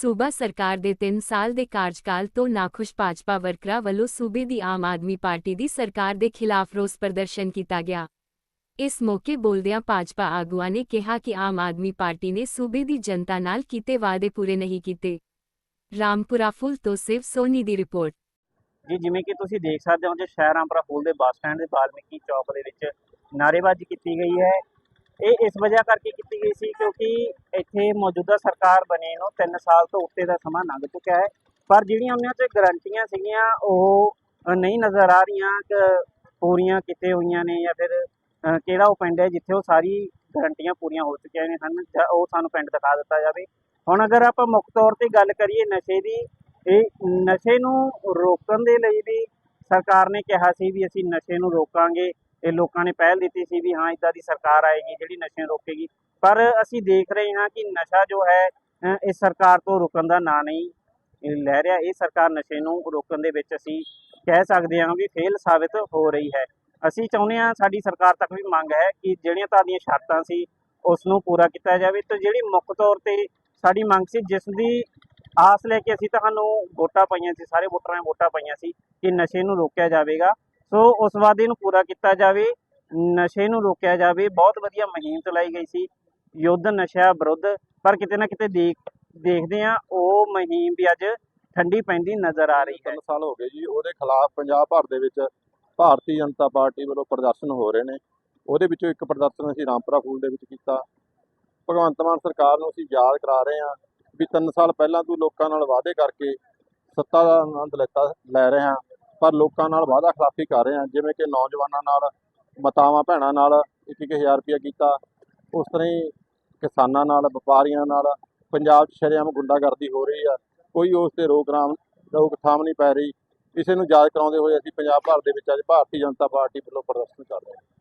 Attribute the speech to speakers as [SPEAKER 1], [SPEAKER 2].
[SPEAKER 1] ਸੂਬਾ ਸਰਕਾਰ ਦੇ 3 ਸਾਲ ਦੇ ਕਾਰਜਕਾਲ ਤੋਂ ਨਾਖੁਸ਼ ਭਾਜਪਾ ਵਰਕਰਾਂ ਵੱਲੋਂ ਸੂਬੇ ਦੀ ਆਮ ਆਦਮੀ ਪਾਰਟੀ ਦੀ ਸਰਕਾਰ ਦੇ ਖਿਲਾਫ ਰੋਸ ਪ੍ਰਦਰਸ਼ਨ ਕੀਤਾ ਗਿਆ। ਇਸ ਮੌਕੇ ਬੋਲਦਿਆਂ ਭਾਜਪਾ ਆਗੂਆਂ ਨੇ ਕਿਹਾ ਕਿ ਆਮ ਆਦਮੀ ਪਾਰਟੀ ਨੇ ਸੂਬੇ ਦੀ ਜਨਤਾ ਨਾਲ ਕੀਤੇ ਵਾਅਦੇ ਪੂਰੇ ਨਹੀਂ ਕੀਤੇ। ਰਾਮਪੁਰਾ ਫੁੱਲ ਤੋਂ ਸਿਵ ਸੋਨੀ ਦੀ ਰਿਪੋਰਟ।
[SPEAKER 2] ਜੀ, ਜਿਵੇਂ ਕਿ ਤੁਸੀਂ ਦੇਖ ਸਕਦੇ ਹੋ, ਜੇ ਸ਼ਹਿਰਾਂਪੁਰਾ ਫੂਲ ਦੇ ਬੱਸ ਸਟੈਂਡ ਦੇ ਬਾਲਮੀਕੀ ਚੌਕ ਦੇ ਵਿੱਚ ਨਾਅਰੇਬਾਜ਼ੀ ਕੀਤੀ ਗਈ ਹੈ। ਇਹ ਇਸ ਵਜ੍ਹਾ ਕਰਕੇ ਗਈ ਸੀ ਕਿਉਂਕਿ ਇੱਥੇ ਮੌਜੂਦਾ ਸਰਕਾਰ ਬਣੇ ਨੂੰ 3 ਸਾਲ ਤੋਂ ਉੱਤੇ ਦਾ ਸਮਾਂ ਲੰਘ ਚੁੱਕਾ ਹੈ। ਪਰ ਜਿਹੜੀਆਂ ਉਹਨਾਂ 'ਚ ਗਰੰਟੀਆਂ ਸੀਗੀਆਂ, ਉਹ ਨਹੀਂ ਨਜ਼ਰ ਆ ਰਹੀਆਂ ਕਿ ਪੂਰੀਆਂ ਕਿਤੇ ਹੋਈਆਂ ਨੇ ਜਾਂ ਫਿਰ ਕਿਹੜਾ ਉਹ ਪਿੰਡ ਹੈ ਜਿੱਥੇ ਉਹ ਸਾਰੀ ਗਰੰਟੀਆਂ ਪੂਰੀਆਂ ਹੋ ਚੁੱਕੀਆਂ ਨੇ ਹਨ ਉਹ ਸਾਨੂੰ ਪਿੰਡ ਦਿਖਾ ਦਿੱਤਾ ਜਾਵੇ। ਹੁਣ ਅਗਰ ਆਪਾਂ ਮੁੱਖ ਤੌਰ ਤੇ ਗੱਲ ਕਰੀਏ ਨਸ਼ੇ ਦੀ, ਇਹ ਨਸ਼ੇ ਨੂੰ ਰੋਕਣ ਦੇ ਲਈ ਵੀ ਸਰਕਾਰ ਨੇ ਕਿਹਾ ਸੀ ਵੀ ਅਸੀਂ ਨਸ਼ੇ ਨੂੰ ਰੋਕਾਂਗੇ। ਇਹ ਲੋਕਾਂ ਨੇ ਪਹਿਲ ਦਿੱਤੀ ਸੀ ਵੀ ਹਾਂ ਇਦਾਂ ਦੀ ਸਰਕਾਰ ਆਏਗੀ ਜਿਹੜੀ ਨਸ਼ੇ ਰੋਕੇਗੀ। ਪਰ ਅਸੀਂ ਦੇਖ ਰਹੇ ਹਾਂ ਕਿ ਨਸ਼ਾ ਜੋ ਹੈ ਅ, ਇਸ ਸਰਕਾਰ ਤੋਂ ਰੁਕਣ ਦਾ ਨਾਂ ਨਹੀਂ ਲੈ ਰਿਹਾ। ਇਹ ਸਰਕਾਰ ਨਸ਼ੇ ਨੂੰ ਰੋਕਣ ਦੇ ਵਿੱਚ ਅਸੀਂ ਕਹਿ ਸਕਦੇ ਹਾਂ ਵੀ ਫੇਲ ਸਾਬਿਤ ਹੋ ਰਹੀ ਹੈ। ਅਸੀਂ ਚਾਹੁੰਦੇ ਹਾਂ ਸਾਡੀ ਸਰਕਾਰ ਤੱਕ ਵੀ ਮੰਗ ਹੈ ਕਿ ਜਿਹੜੀਆਂ ਤੁਹਾਡੀਆਂ ਸ਼ਰਤਾਂ ਸੀ ਉਸ ਨੂੰ ਪੂਰਾ ਕੀਤਾ ਜਾਵੇ। ਤੇ ਜਿਹੜੀ ਮੁੱਖ ਤੌਰ ਤੇ ਸਾਡੀ ਮੰਗ ਸੀ ਜਿਸ ਦੀ ਆਸ ਲੈ ਕੇ ਅਸੀਂ ਤੁਹਾਨੂੰ ਵੋਟਾਂ ਪਾਈਆਂ ਸੀ ਸਾਰੇ ਵੋਟਰਾਂ ਨੇ ਵੋਟਾਂ ਪਾਈਆਂ ਸੀ ਕਿ ਨਸ਼ੇ ਨੂੰ ਰੋਕਿਆ ਜਾਵੇਗਾ। ਸੋ ਉਸ ਵਾਅਦੇ ਨੂੰ ਪੂਰਾ ਕੀਤਾ ਜਾਵੇ, ਨਸ਼ੇ ਨੂੰ ਰੋਕਿਆ ਜਾਵੇ, ਬਹੁਤ ਵਧੀਆ ਮੁਹਿੰਮ ਚਲਾਈ ਗਈ ਸੀ, ਯੁੱਧ ਨਸ਼ਾ ਵਿਰੁੱਧ, ਪਰ ਕਿਤੇ ਨਾ ਕਿਤੇ ਦੇਖ, ਦੇਖਦੇ ਆ ਉਹ ਮੁਹਿੰਮ ਵੀ ਅੱਜ ਠੰਡੀ ਪੈਂਦੀ ਨਜ਼ਰ ਆ ਰਹੀ ਹੈ।
[SPEAKER 3] ਤਿੰਨ ਸਾਲ ਹੋ ਗਏ ਜੀ, ਉਹਦੇ ਖਿਲਾਫ ਪੰਜਾਬ ਭਰ ਦੇ ਵਿੱਚ ਭਾਰਤੀ ਜਨਤਾ ਪਾਰਟੀ ਵੱਲੋਂ ਪ੍ਰਦਰਸ਼ਨ ਹੋ ਰਹੇ ਨੇ। ਉਹਦੇ ਵਿੱਚੋਂ ਇੱਕ ਪ੍ਰਦਰਸ਼ਨ ਅਸੀਂ ਰਾਮਪੁਰਾ ਫੂਲ ਦੇ ਵਿੱਚ ਕੀਤਾ। ਭਗਵੰਤ ਮਾਨ ਸਰਕਾਰ ਨੂੰ ਅਸੀਂ ਯਾਦ ਕਰਾ ਰਹੇ ਹਾਂ ਵੀ ਤਿੰਨ ਸਾਲ ਪਹਿਲਾਂ ਤੂੰ ਲੋਕਾਂ ਨਾਲ ਵਾਅਦੇ ਕਰਕੇ ਸੱਤਾ ਦਾ ਆਨੰਦ ਲੈਤਾ, ਲੈ ਰਹੇ ਹਾਂ। ਪਰ ਲੋਕਾਂ ਨਾਲ ਵਾਅਦਾ ਖਿਲਾਫੀ ਕਰ ਰਹੇ ਹਾਂ, ਜਿਵੇਂ ਕਿ ਨੌਜਵਾਨਾਂ ਨਾਲ, ਮਾਤਾਵਾਂ ਭੈਣਾਂ ਨਾਲ ਇੱਕ ਇੱਕ ਹਜ਼ਾਰ ਰੁਪਇਆ ਕੀਤਾ। ਉਸ ਤਰ੍ਹਾਂ ਹੀ ਕਿਸਾਨਾਂ ਨਾਲ, ਵਪਾਰੀਆਂ ਨਾਲ, ਪੰਜਾਬ 'ਚ ਸ਼ਰੇਆਮ ਗੁੰਡਾਗਰਦੀ ਹੋ ਰਹੀ ਆ। ਕੋਈ ਉਸ ਤੇ ਰੋਕਰਾਮ ਰੋਕਥਾਮ ਨਹੀਂ ਪੈ ਰਹੀ। ਇਸੇ ਨੂੰ ਯਾਦ ਕਰਾਉਂਦੇ ਹੋਏ ਅਸੀਂ ਪੰਜਾਬ ਭਰ ਦੇ ਵਿੱਚ ਅੱਜ ਭਾਰਤੀ ਜਨਤਾ ਪਾਰਟੀ ਵੱਲੋਂ ਪ੍ਰਦਰਸ਼ਨ ਕਰ ਰਹੇ ਹਾਂ।